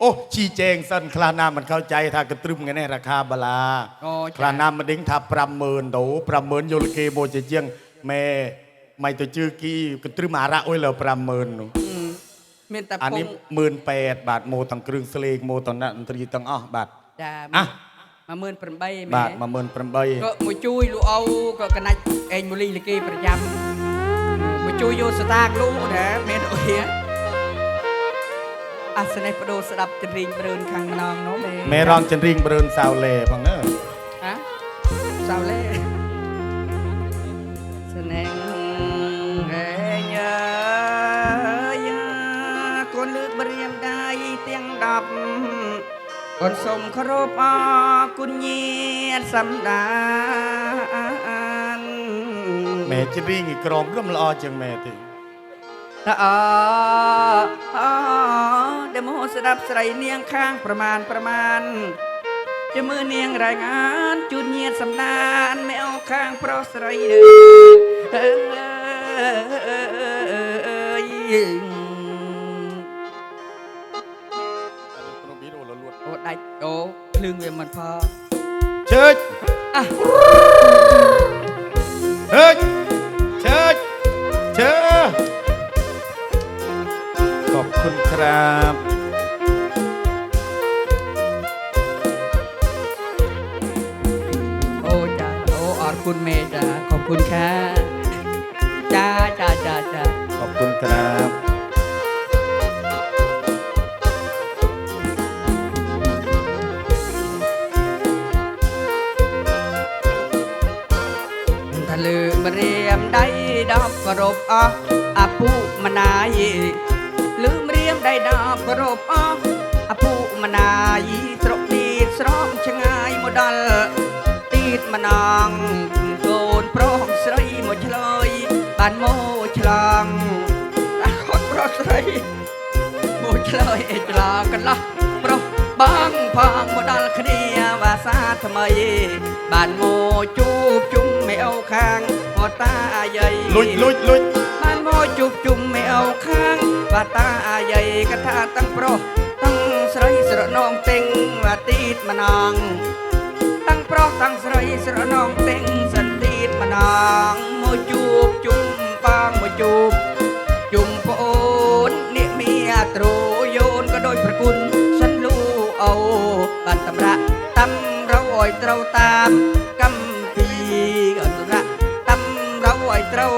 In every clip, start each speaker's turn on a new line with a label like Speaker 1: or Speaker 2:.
Speaker 1: โอ้ชี้แจงสั้นคลานามันเข้าใจทากระตุ้มกันในราคาบลา
Speaker 2: คลาน
Speaker 1: ามันดิ้งทาประเมินโตประเมินโยลเกโบจะเจียงแม่ไม่ตัวชื่อกี้กระตุ้มอาระโอ้ยเราประเมิน
Speaker 2: มนอันนี้
Speaker 1: หมื่นแปดบาทโมตังเครึ่งสเลงโมตังนันตรีตังอ้อบาท
Speaker 2: จ้าอะ มาเมินปรำใบบาท
Speaker 1: มาหมื่นประเบก
Speaker 2: ็มาช่วยลูกเอาก็กระนั้นเองมุลีลเกประจำมาช่วยโยสตาร์กลูกนะเมนโอเฮีย អាសនេះបដូរស្ដាប់ចម្រៀងព្រឿនខាងម្ដងនោះមេរង
Speaker 1: ចម្រៀងព្រឿនសាវលេផងណា
Speaker 2: ហាសាវលេស្នេហ៍ហេញ៉ាយ៉ាកូនលើកបរៀមដៃទាំង10កូនសូមគោរពអរគុណញាតសម្ដានមេ
Speaker 1: ចម្រៀងឯក្រមរំល្អជាងមេទេ
Speaker 2: អអអ แต่มโหสดับใส่เนียงข้างประมาณประมาณ จะมือเนียงรายงานจุดเนียดสำนานไม่เอาข้างเพราะใส่เด้อដាច់អូភ្លើងវាមិอផល
Speaker 1: ជើច
Speaker 2: អះ
Speaker 1: ជើច ขอบคุณครับ
Speaker 2: โอ้จ้าโอ้ออดคุณเมย์จ้าขอบคุณครับ ងអាខត់ប្រុសស្រីមួយឆ្លើយអេច្លាកន្លោះប្រុសបងផងមកដល់គ្នាវាសាថ្មី បានមកជួបជុំមេអូខាងអតាអាយាយលុចល
Speaker 1: ុចលុច
Speaker 2: បានមកជួបជុំមេអូខាងវាតាអាយាយកថាតាំងប្រុសតាំងស្រីស្រនងទិញវាទីតម្នងតាំងប្រុសតាំងស្រីស្រនងទិញសន្តិតម្នងមកជួបជុំ จูบ จุ่มโอนเนี่ยเมียตรูโยนก็โดยประกุลฉันรู้เอาบัตตำระตำเราอ่อยเราตามกำปีเงินระตำเราอ่อยเรา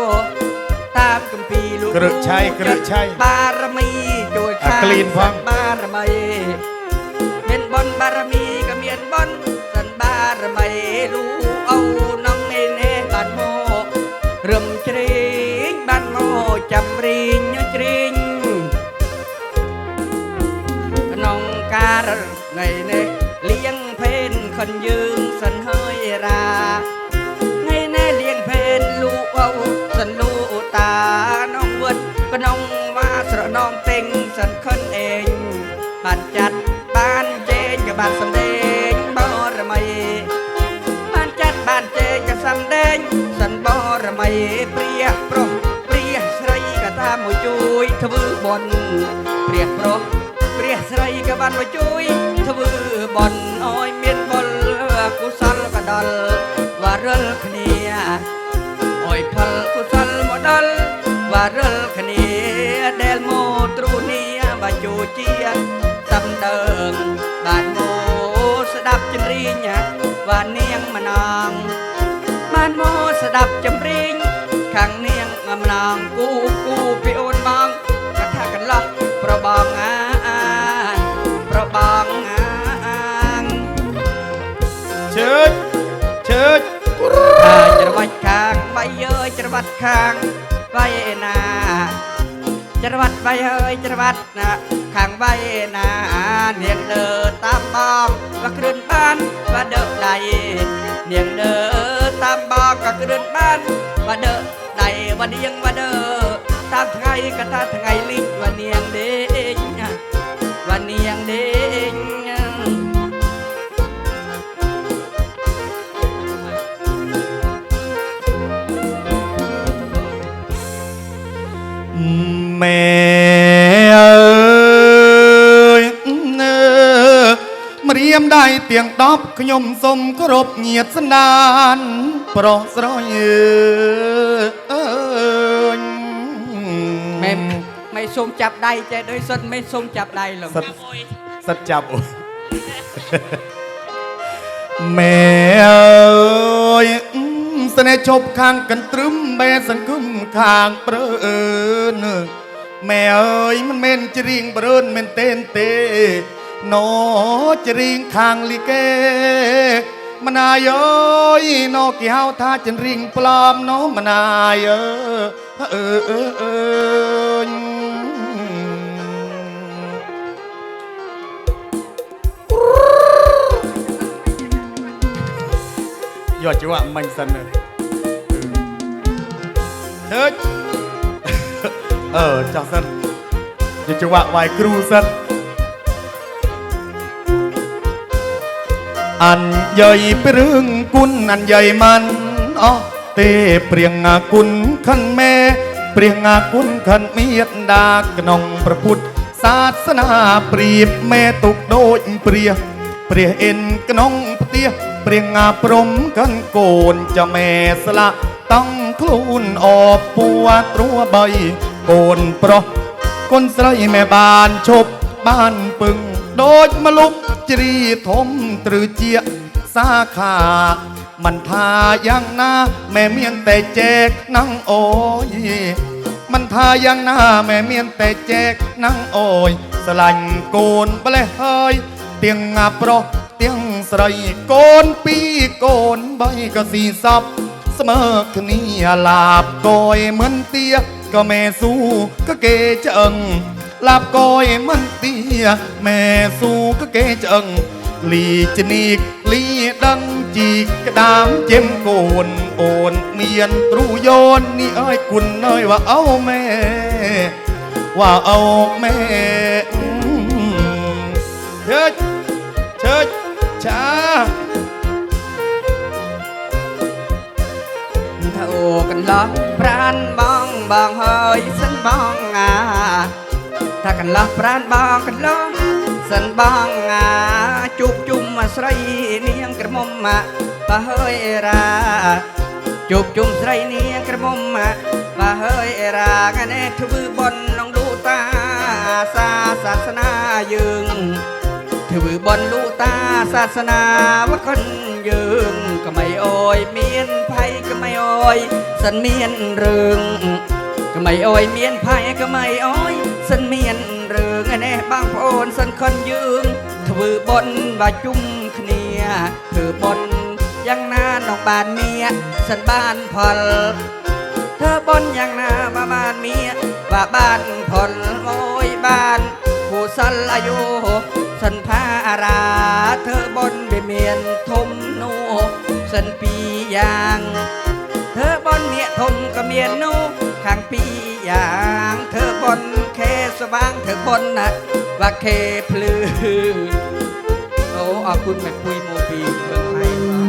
Speaker 2: ตามกำปีลูกกระชัยกระ
Speaker 1: ชัย
Speaker 2: บารมีโดยข้าบังบารมีเป็นบอนบารมีก็เมียนบอนสันบารมีลูก បានមកចាំរីងជ្រេងក្នុងការថ្ងៃនេះលៀងភេនខនយើងសិនហើយរាថ្ងៃនេះលៀងភេនលូអូសិនលូតានងវឹតក្នុងវាស្រណងទិញសិនខិនអេងបានចាត់បានជែងក៏បានសំដែងបរមីបានចាត់បានជែងក៏សំដែងសិនបរមីព្រាប្រុសព្រាស្រីក៏តាមមកជួយធ្វើបុណ្យព្រាប្រុសព្រាស្រីក៏បានមកជួយធ្វើបុណ្យឲ្យមានបុលកុសលក៏ដល់វរិលគ្នាអើយផលកុសលមកដល់វរិលគ្នាដែលមកទ្រូនីបាជូជាសំដើងបានមកស្ដាប់ចម្រៀងว่าនាងម្នងបានមកស្ដាប់ចម្រៀងខាងនាងម្នងគូគូ បៃអើយច្រវាត់ខាងបៃណាច្រវាត់បៃអើយច្រវាត់ណាខាងបៃណានាងដើរតាមបងក៏គ្រឿនបានក៏ដើរដៃនាងដើរតាមបងក៏គ្រឿនបានក៏ដើរដៃវនាងវដើរតាមថ្ងៃក៏ថាថ្ងៃលីកវនាងដេញ
Speaker 1: មែអើយម្រាមដៃទាំង10ខ្ញុំសុំគោរពញាតសន្តាន ប្រុសស្រយអើយមែម
Speaker 2: មិនសុំចាប់ដៃចេះដោយសិនមិនសុំចាប់ដៃលោក
Speaker 1: សិតចាប់អូមែអើយស្នេហ៍ជប់ខាងកន្ទ្រឹមបែសង្គមខាងព្រើអើ នម៉ែអើយមិនមែនច្រៀងព្រើនមែនទេនទេណូច្រៀងខាងលីកេមណាយអើយណូគេហៅថាច្រៀងប្លอมណូមណាយអើអើអើអើយយកជីវៈមិញសិនទៅឈើច អឺចោះសិនយកជីវៈវាយគ្រូសិនអញយាយព្រឿងគុណអញយាយមិនអស់ទេព្រៀងគុណខិនមេព្រៀងគុណខិនមេតដាក្នុងព្រះពុទ្ធសាសនាព្រៀបមេទុកដូចព្រះព្រះអិនក្នុងផ្ទះព្រៀងព្រំកិនកូនចមេស្លាក់តង់ខ្លួនអបពួត្រួបី កូនប្រុសកូនស្រីแม่បានឈប់បានពឹងដូចមលុបជ្រីធំទ្ឬជាសាខាមិនថាយ៉ាងណាแม่មានតែចែកនឹងអូយមិនថាយ៉ាងណាแม่មានតែចែកនឹងអូយស្រឡាញ់កូនប្លេះហើយទាំងអាប្រុសទាំងស្រីកូនពីរកូនបីក៏ស៊ីសព สมอคนี้หลาบก้อยเหมือนเตี้ยก็แม่สู้ก็เกเจิงลาบก้อยเหมือนเตี้ยแม่สู้ก็เกเจิงลีจนีกลีดังจีกกระดามเจ็มโกนโอนเมียนตรูโยนนี่เอ้ยคุณเอยว่าเอาแม่ ว่าเอาแม่เชิดเชิดชา
Speaker 2: លងប្រានបងបងហើយសិនបងអាថាកន្លងប្រានបងកន្លងសិនបងអាជួបជុំអាស្រីនាងក្រមុំមកបើហើយរាជួបជុំស្រីនាងក្រមុំមកបើហើយរាកណែធ្វើបន់ក្នុងឌូតាសាសាសនាយើង ถือบอลลูตาศาสนาว่าคนยืมก็ไม่โอยเมียนไพก็ไม่โอยสันเมียนเรืองก็ไม่โอยเมียนไพก็ไม่โอยสันเมียนเรืองแน่บางโอนสันคนยืมถือบอลว่าจุ้มคเนียถือบอลยังน้าน้องบานเมียสันบ้านพลเธอบนอย่างน้าว่าบานเมียว่าบ้านพลโอยบ้านผู้สันอายุ สันพาราเธอบนเบเมียนทมโนสันปียาง เธอบนเมียทมก็เมียนโนข้างปียาง เธอบนเคสว่างเธอบนนะว่าเคพลือโอ้อาคุณแม่ปุยโมปีเมืองไทยว่ะ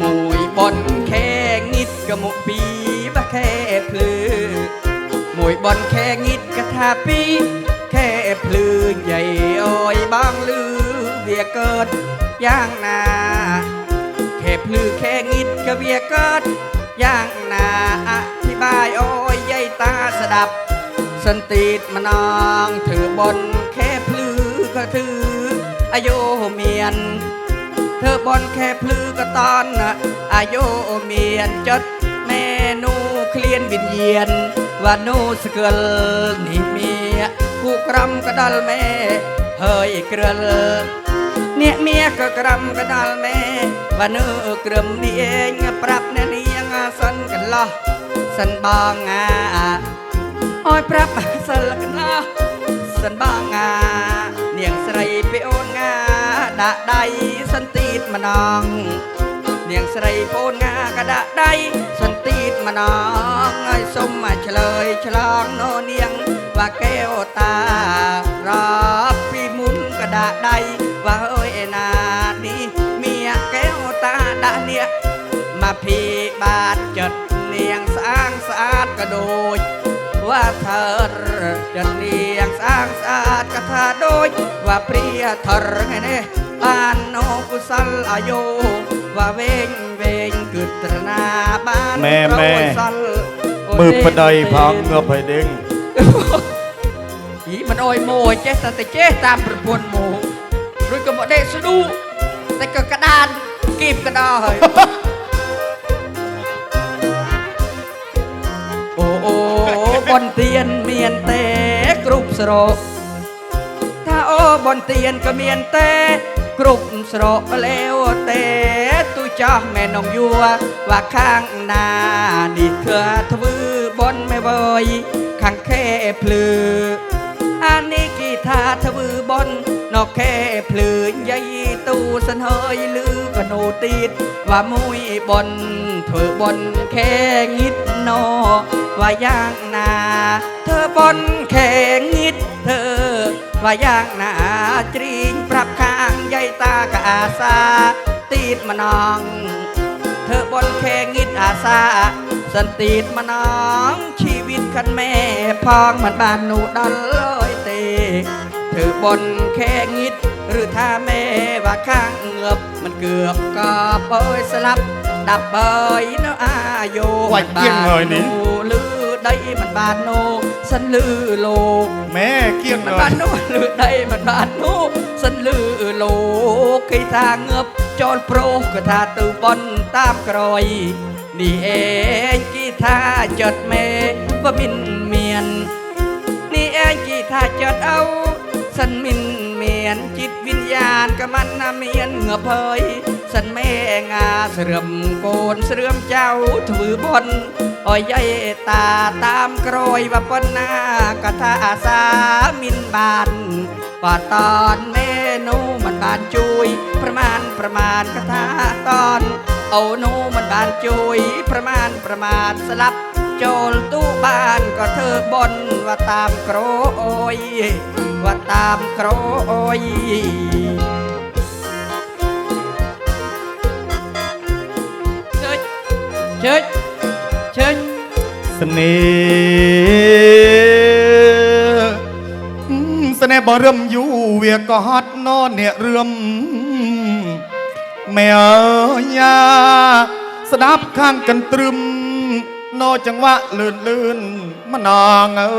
Speaker 2: มวยบอลแค่งิดก็หมกปี วยบอลแค่งิดก็ทาปี แค่พลือใหญ่อ้อยบางลือเบียเกิดย่างนา แค่พลือแค่งิดก็เบียเกิดย่างนาอธิบายอ้อยใหญ่ตาสดับ สันติดมานองถือบอลแค่พลือก็ถืออายุเมียน เธอบนแค่พลือกระตอนอายุเมียนจด ឃ្លានវិញ្ញាណវ៉ានូស្គលនេះមីគូក្រំក៏ដល់ម៉ែហើយក្រលអ្នកមៀក៏ក្រំក៏ដល់ម៉ែវ៉ានូក្រំនាងប្រាប់អ្នកនាងសិនកន្លោះសិនបងអាអើយប្រាប់សិលកន្លោះសិនបងអានាងស្រីពីអូនងាដាក់ដៃសិនទីតម្ដងនាងស្រីបូនងាក៏ដាក់ដៃសិន ម្ដងហើយសុំមកឆ្លើយឆ្លងនោនាងវាកែវតារាប់ពីមុនក៏ដាក់ដៃវាអើយឯណានេះមាកែវតាដាក់នេះមកភីបាទចិត្តនាងស្អាងស្អាតក៏ដូចវាថរចិត្តនាងស្អាងស្អាតក៏ថាដូចវាព្រាថរថ្ងៃនេះបាននោគុសលអាយុ វាវែងវែងគឺត្រណាបានម៉ែម៉ែមើលប្តីផងង
Speaker 1: ប់ហើយដេញ
Speaker 2: យីមិនអុយមកចេះតែតែចេះតាមប្រពន្ធមករួចក៏មកដេកស្ដួតែក៏កដានគីបកដោហើយអូអូបនទៀនមានទេគ្រប់ស្រោកថាអូបនទៀនក៏មានទេ គ្រប់ស្រកលែវទេទូចោះមែននងយួរว่าข้างหน้านี่เธอทวือบนไม่เวยข้างแค่พลืออันนี้กีทาทวือบนนอกแค่พลืนยายตูสนเฮยลือกระโนติดว่ามุยบน เธอบนแค่งิดนอว่าย่างนา เธอบนแค่งิดเธอ ว่าย่างนาจริงปรับข้างใหญ่ตากะอาสาตีดมานอง เธอบนแค่งิดอาสาสันติดมานองชีวิตคันแม่พองมันบานหนูดันลอยเตเธอบนแค่งิด หรือถ้าแม่ว่าข้างเงือบมันเกือบก็เปยสลับ ដាប់ហើយនៅអាយុមិនបានហើយនេះលឺដីមិនបាននោះសិនលឺលោក
Speaker 1: ម៉ែគៀងមិនបាន
Speaker 2: នោះលឺដីមិនបាននោះសិនលឺលោកគេថាងើបចូលប្រុសក៏ថាទៅបនតាមក្រោយនេះឯងគេថាចត់ម៉ែបើមិនមាននេះឯងគេថាចត់អោសិនមិនមានចិត្តវិញ្ញាណក៏មិនណាមានងើបហើយ สันแม่งาเสื่อมโกนเสื่อมเจ้าถือบนอ้อยใหญ่ตาตามกรอยว่าปนหน้ากะทาอาสามินบานว่าตอนเมนูมันบานจุยประมาณประมาณกะทาตอนเอาหนูมันบานจุยประมาณประมาณสลับโจลตู้บ้านก็เธอบนว่าตามโกรยว่าตามโกรย ជិចជិច
Speaker 1: ស្នេហ៍ស្នេហ៍បរឹមយូវាក៏ហត់ណអ្នករឿមមែអញាស្ដាប់ខាងកន្ទ្រឹមណចង្វាក់លឿនលឿនម្នងអើ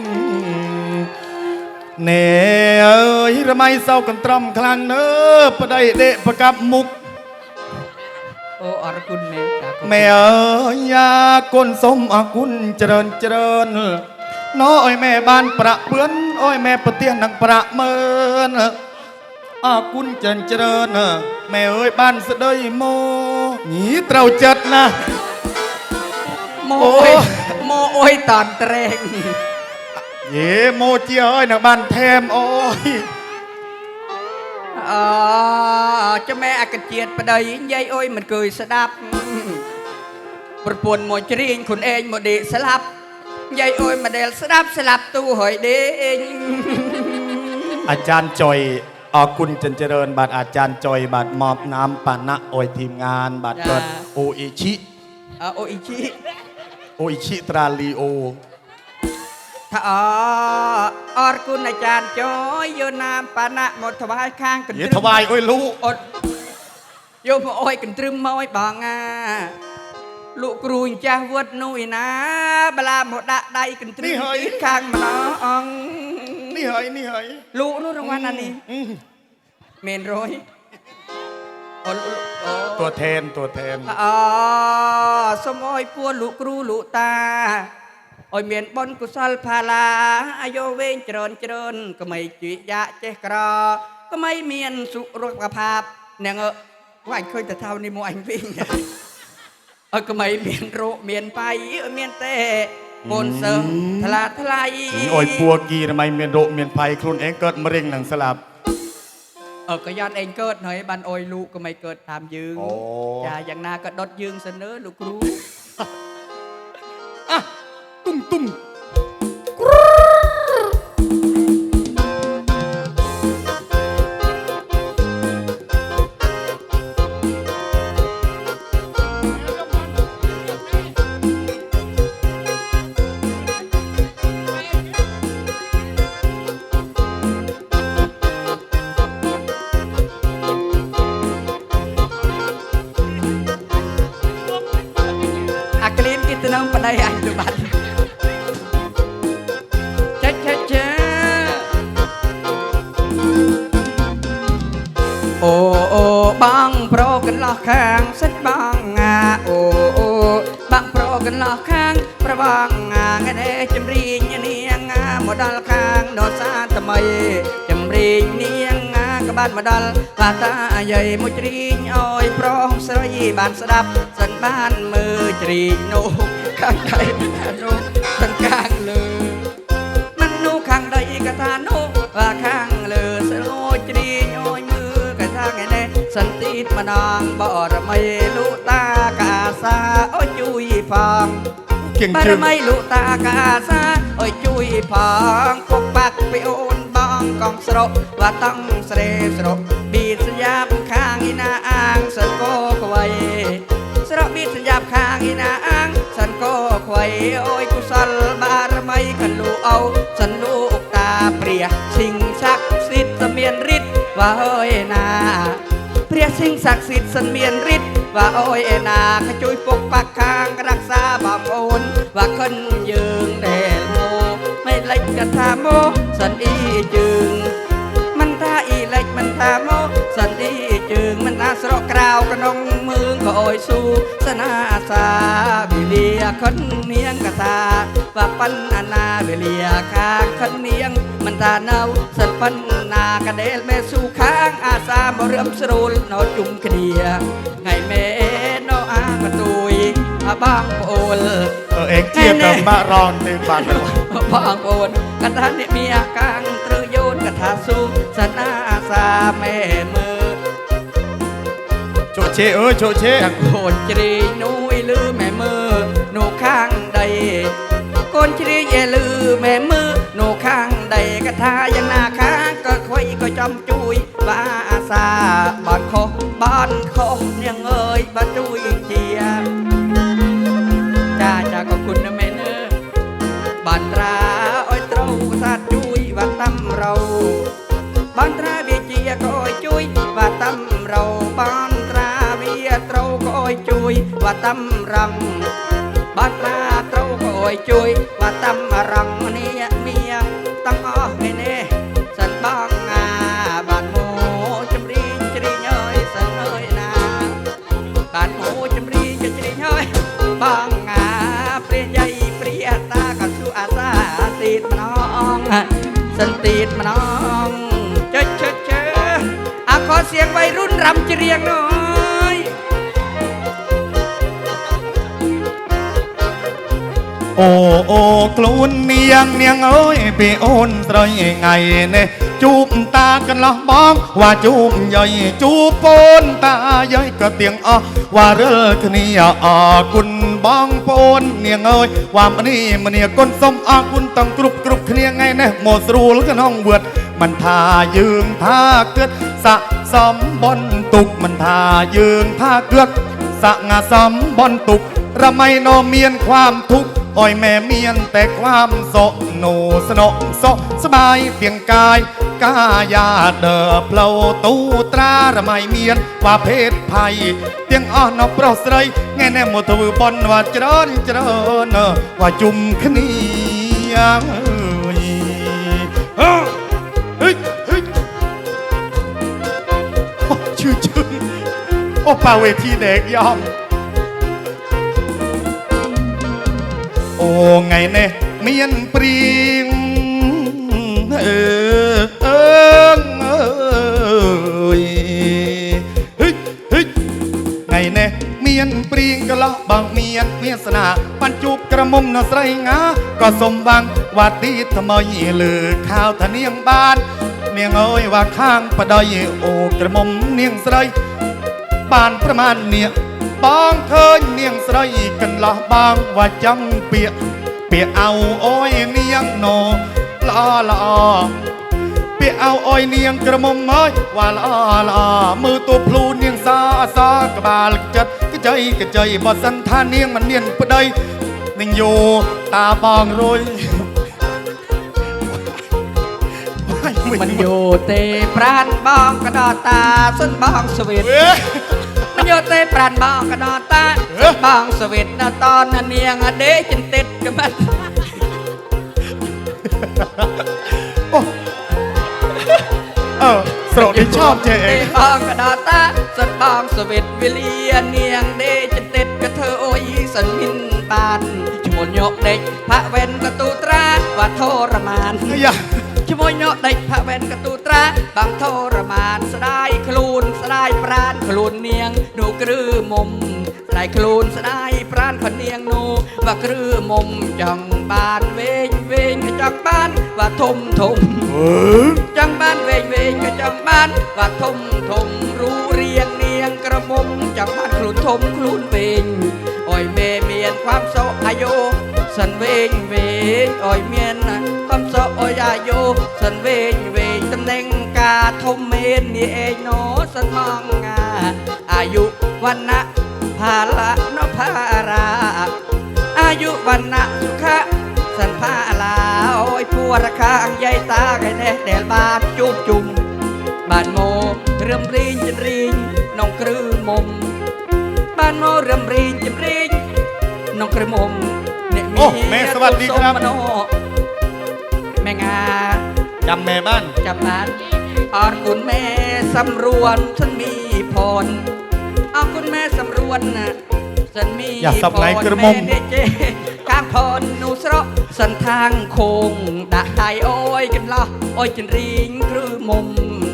Speaker 1: យណែអើយរមៃសៅកន្ទ្រំខ្លាំងនើប្តីដេកប្រកាប់មុខ
Speaker 2: អូអរគុណមែនតាមែអ
Speaker 1: ើយយ៉ាគុណសូមអរគុណច្រើនច្រើនណោអើយមែបានប្រាក់ពឿនអើយមែប្រទេសនឹងប្រាក់មើលអរគុណច្រើនច្រើនមែអើយបានស្ដីមកញីត្រូវចិត្តណាស់
Speaker 2: មកអើយមកអើយតាន់ត្រេក
Speaker 1: យេមកជាអើយនៅបានថែមអូយ
Speaker 2: អចាំែអកជាតិប្តីយាយអុយមិនគួយស្ដាប់ប្រពន្ធមកច្រៀងខ្លួនឯងមកដេកស្លាប់យាយអុយមកដេកស្ដាប់ស្លាប់ទូហើយដេក
Speaker 1: អាចារ្យចុយអរគុណចិនច្រើន បាទអាចារ្យចុយបាទមកនាមបាណៈអុយធីមងាន បាទគាត់អូអ៊ីជី
Speaker 2: អូអ៊ីជី
Speaker 1: អូអ៊ីជីត្រាលីអូ
Speaker 2: ថាអ អរគុណអាចារ្យចយយកនាមបណៈមកថ្វាយខាងកន្ទ្រឹមនិយាយថ្វាយ
Speaker 1: អុយលូ
Speaker 2: អត់យកមកអុយកន្ទ្រឹមមកឲ្យបងអាលោកគ្រូម្ចាស់វត្តនោះឯណាបឡាមកដាក់ដៃកន្ទ្រឹមទីខាងម្ដងអង្គនេះ
Speaker 1: ហើយនេះហើយ
Speaker 2: លោកនោះរង្វាន់អានេះមែនរយអលตัว
Speaker 1: แทนตัวแทន
Speaker 2: អូសុំអុយពួរលោកគ្រូលោកតា ឲ្យមានបុណ្យកុសលផាឡាអាយុវែងច្រើនច្រើនកុំឲ្យជាយៈចេះក្រកុំឲ្យមានសុខរូបភាពនឹងអញឃើញតែថៅនេះមកអញវិញឲ្យកុំឲ្យមានរោគមានបាយមានទេ
Speaker 1: ពូនសឹងថ្ល
Speaker 2: ាថ្លៃអុយព
Speaker 1: ួតគីរមៃមានរោគមានភ័យខ្លួនឯងកើតមរៀងនឹងស្លាប់
Speaker 2: អើក៏យ៉ាត់ឯងកើតហើយបានអុយលោកក៏មិនកើតតាមយើង
Speaker 1: ច
Speaker 2: ាយ៉ាងណាក៏ដុតយើងសិនលើលោកគ្រូ
Speaker 1: tung tung.
Speaker 2: Aklin kita nang penayaan depan. ខាងសិតបងងាអូអូបងប្រូកន្លោះខាង ប្របងងាថ្ងៃនេះចម្រៀងនាងងាមកដល់ខាងដោសាថ្មីចម្រៀងនាងងាក៏បានមកដល់បាតាយាយមួយច្រៀងអើយប្រុសស្រីបានស្ដាប់សិនបានមើលច្រៀងនោះខាងដៃនោះទាំងខាង ម្ដងបរមីលុតាកាសាអូជួយផង
Speaker 1: ជាងជើងបរម
Speaker 2: ីលុតាកាសាអូជួយផងពុកបាក់ពីអូនបងកំស្រុកបាតង់ស្រេស្រុកពីសញ្ញាខាងឯណាអាងសកោខ្វៃស្រុកពីសញ្ញាខាងឯណាអាងសកោខ្វៃអូយគុសលបារមីកលូអោសនុកតាព្រះសិង្ហស័ក្តិសិទ្ធិមានរិទ្ធវ៉ាហើយណា ព្រះសិងស័ក្តិសិទ្ធិសិនមានរិទ្ធវ៉ាអូយអេណាក៏ជួយពុកបាក់ខាងរក្សាបងប្អូនវ៉ាខិនយើងដែលមកមិនលេចកថាមកសិនអ៊ីជើងមិនថាអ៊ីលេចមិនថាមកសិនអ៊ីជើងមិនថាស្រកក្រៅក្នុងមឿងក៏អយស៊ូសនាអាសា คนเนียงกะตาว่าปันอนาเวเลียคาคนเนียง มันตาเนาสันปันนากระเดลแม่สู่ข้างอาสาบ่เริ่มสรูลนอจุ่มเคลียไงแม่นออางตุยอาบางโอล
Speaker 1: เออเอกเทียบกับบารอนนึงบาน
Speaker 2: บางโอนกันทันเนี่ยมีอาการตรึโยนกระทาสู้สนาอาสาแม่มือ
Speaker 1: โจเชเออโจเชทา
Speaker 2: งโคนจรีนุย កូនជ្រាយលឺមែមើនៅខាងដីកថាយ៉ាងណាខាងក៏ខ្វៃក៏ចំជួយបាអាសាបាត់ខុសបាត់ខុសនាងអើយបាត់ជួយជាចាចាក៏គុណណាស់មែនអើបាត់ត្រាអើយត្រូវសាទជួយបាត់តាំរោបាត់ត្រាវាជាក៏អើយជួយបាត់តាំរោបាត់ត្រាវាត្រូវក៏អើយជួយបាត់តាំរង ជួយបាតាំរងនេះមៀងតាំងអស់ឯនេះសិនបងអាបានមកចម្រៀងច្រៀងអើយសិនអើយណាបានមកចម្រៀងច្រៀងអើយបងអាព្រះយាយព្រះតាកសុអាសាទីតម្នងសិនទីតម្នងចុចចុចអខសៀងវ័យរុនរំច្រៀងនោះ
Speaker 1: โอ้โอ้กลุนเนียงเนียงเอ้ยไปโอนตรไงเน่จูบตากันละบ้องว่าจูบใหญ่จูบปนตาใหญ่ก็เตียงอ้อว่าเรื่อคเนียอ้อกุนบ้องปนเนียงเอ้ยว่ามันนี่มันเนี่ยก้นส้มอ้อกุนต้องกรุบกรุบเคลียงไงเน่หมดรูแล้วก็น้องเบือดมันทายืงทาเกิดสะสมบนตุกมันทายืงทาเกิดสะงาสมบนตุกระไม่โนเมียนความทุกข์ អយមែមានតែความសុខនូสนุกសុខสบายទាំងកាយកាយាដើផ្លូវទូត្រារមៃមានវាភេទភ័យទាំងអស់នៅប្រុសស្រីថ្ងៃនេះមកធ្វើបន់វាច្រើនច្រើនវាជុំគ្នាអើយអឺហិចហិចអូជឿជឿអូប៉ាវេធីដេកយ៉ង អូថ្ងៃនេះមានព្រៀងអឺអើងអើយហិចហិចថ្ងៃនេះមានព្រៀងកន្លោះបងមានមានស្នាបានជួបក្រមុំនៅស្រីងាក៏សុំវាងវ៉ាទីថ្មីលើខាវធានាងបាន នាងអើយវ៉ាខាងបដ័យអូក្រមុំនាងស្រី បានប្រមាណនាង បងឃើញនាងស្រីកន្លោះបងវ៉ាចឹងពាកពាកអោអូយនាងណូល្អល្អពាកអោអូយនាងក្រមុំអើយវ៉ាល្អល្អមើលតួភ្លូនាងសាអសក្បាលចិត្តកជ័យកជ័យបើសិនថានាងមិនមានប្តីនឹងយោតាបងរួយមិនយ
Speaker 2: ោទេប្រានបងក៏ដល់តាសុនបងស្វីត โรยมันอยู่เตปรานบองกระดอตาส้นบองสวิตเอ้ยมันอยู่เตปรานบองกระดอตาเอ๊ะส้นบองสวิตนะตอนนั้นเนียงอะเดจนติดกันมัน
Speaker 1: โอ้เออสโปรดที่ชอบเจ๊เอง
Speaker 2: บองกระดาตาสันบองสวิตวิเลียเนียงเดจะเต็ดกระเธอโอยสันมินปานชมนยกเด็กพระเวนประตูตราว่าทรมาน ឈ្មោះញោដេចផវែនកតូត្រាបាំងធរមានស្ដាយខ្លួនស្ដាយប្រានខ្លួននាងនោះគ្រឺមុំស្ដាយខ្លួនស្ដាយប្រានផនាងនោះវាគ្រឺមុំចង់បានវែងវែងចង់បានវាធំធំចង់បានវែងវែងចង់បានវាធំធំរូរៀងនាងក្រមុំចង់បានខ្លួនធំខ្លួនពេញអុយមេមាន ความសុខអាយុ សិនវែងវែងអោយមានកំសក់អោយអាយុសិនវែងវែងតំណែងការធំមេននេះឯងណោសិនមកងាអាយុវណ្ណៈភាលៈនភារាអាយុវណ្ណៈសុខៈសិនភាលាអោយពួរខាងយាយតាគេនេះដែលបានជួបជុំបានមករឹមរីងចន្រីងនងគ្រឹមុំបានមករឹមរីងចន្រីងនងគ្រឹមុំ អូแม่สวัสดีครับแม่งา
Speaker 1: จำแม่บ้าน
Speaker 2: จำบ้านអរគុណแม่สำรวนฉันมีพรអរគុណแม่สำรวนណាសិនមីយ៉ាសបណៃក្រមុំកាផននោះស្រកសន្តាងខូងដាក់ដៃអូយកន្លោះអូយចិនរីងគ្រឺមុំ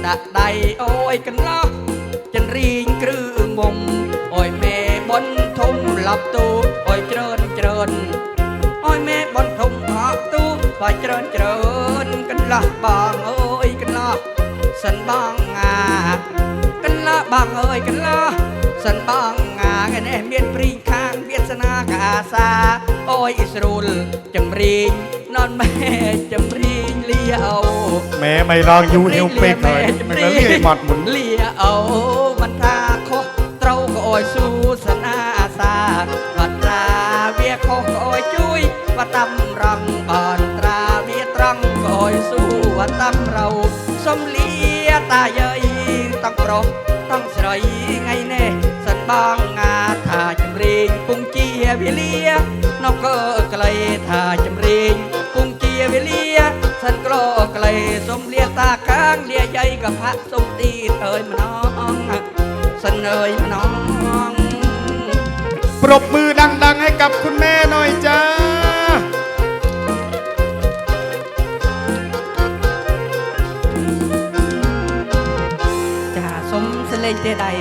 Speaker 2: ដាក់ដៃអូយកន្លោះចិនរីងគ្រឺមុំអូយមេបុនធំឡប់ទូអូយច្រើនច្រើន លោះបងអើយកន្លោះសិនបងអាកន្លោះបងអើយកន្លោះសិនបងអាថ្ងៃនេះមានព្រីងខាងវាសនាកាសាអូយអ៊ីស្រូលចម្រៀងននម៉ែចម្រៀងលាអូ
Speaker 1: ម៉ែមិនរងយូរហៀវពេកហើយមិនលាបាត់មុន
Speaker 2: លាអូមិនថាខុសត្រូវក៏អើយស៊ូសនាអាសាបាត់រាវាខុសក៏អើយជួយបាត់តាមរង រុសតាំងស្រីថ្ងៃនេះសិនបងងាថាចម្រៀងពុងជាវេលានៅកើក្លីថាចម្រៀងពុងជាវេលាសិនក្រក្លីសុំលាតាកាងលាយាយកផៈសុំទីអើយម្ដងសិនអើយម្ដង
Speaker 1: ប្រពើដាំងដាំងឲ្យกับคุณแม่หน่อยจ้า
Speaker 2: 谢谢大爷。